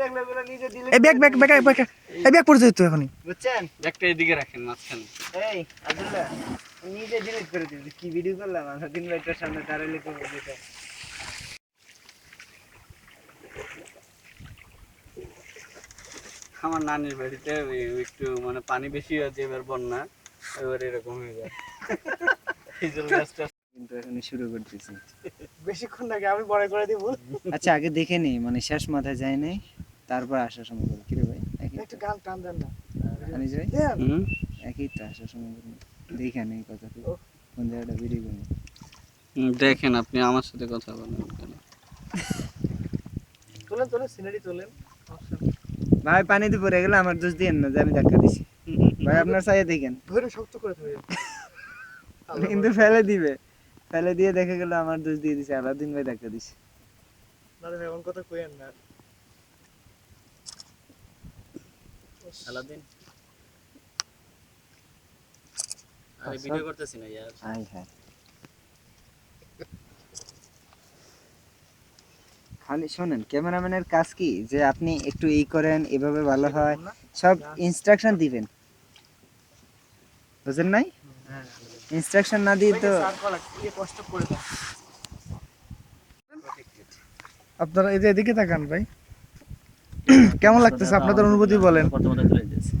এই bag bag bag bag এই bag পড়ে যেত এখনই। বুঝছেন? ব্যাগটা এদিকে রাখেন মাঝখানে। এই আব্দুল্লাহ নিজে ডিলিট করে দিবি কি ভিডিও করলাম? আমরা দিন ভাইটার সামনে দাঁড়ালে করব যেটা আমার নানির বাড়িতে একটু মানে পানি বেশি হয়েছে এবার বন্যা এবার এরকম হয়ে যায়। খেজুর গাছটা কিন্তু এখন শুরু করতেছি। বেশিক্ষণ লাগে আমি বড় করে দিব? আচ্ছা আগে দেখে নি মানে শেষ মাথায় যায় নাই। তারপর আসার সময় কিরে ভাই একই একটু গান টান দেন না। আনিস ভাই দেন। হুম? একই তো আসার সময় করব দেখে নেই কথা কোন জায়গাটা ভিডিও করি দেখেন আপনি আমার সাথে কথা বলেন? তোলেন তোলেন সিনারি তোলেন। ভাই পানিতে পড়ে গেলে আমার দোষ দিয়েন না যে আমি ধাক্কা দিছি। ভাই আপনার চাইয়ে দেখেন। ধরে শক্ত করে ধরে। কিন্তু ফেলে দিবে। ফেলে দিয়ে দেখা গেল আমার দোষ দিয়ে দিছে আলাদিন ভাই ধাক্কা দিছে। না রে এমন কথা কইেন না। আলাদিন আরে ভিডিও করতেছি না হাই খালি শোনেন ক্যামেরাম্যানের কাজ কি? যে আপনি একটু এই করেন এভাবে ভালো হয়। সব ইনস্ট্রাকশন দিবেন। বুঝেন নাই? হ্যাঁ ইনস্ট্রাকশন না দিয়ে তো কষ্ট আপনারা এই যে এদিকে তাকান ভাই। কেমন লাগতেছে? আপনাদের অনুভূতি বলেন।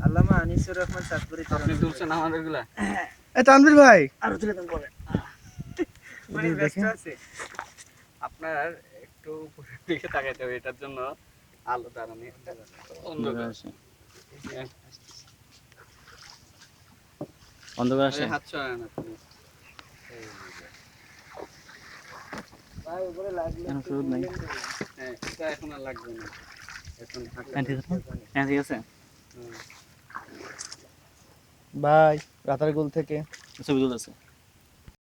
আল্লামা আনিসুর রহমান চাঁদপুরি আপনি তুলছেন আমাদেরগুলা তানভীর ভাই। আরও তুলে দেন মানে। আপনার একটু উপরের দিকে তাকাইতে হবে এটার জন্য আলো দাঁড়ানি। অন্ধকার। অন্ধকার আরে হাত আপনি। ভাই উপরে লাগলে? হ্যাঁ এটা এখন আর লাগবে না। ঠিক আছে হ্যাঁ ঠিক আছে। ভাই রাতারগুল থেকে। ছবি তুলতেছে।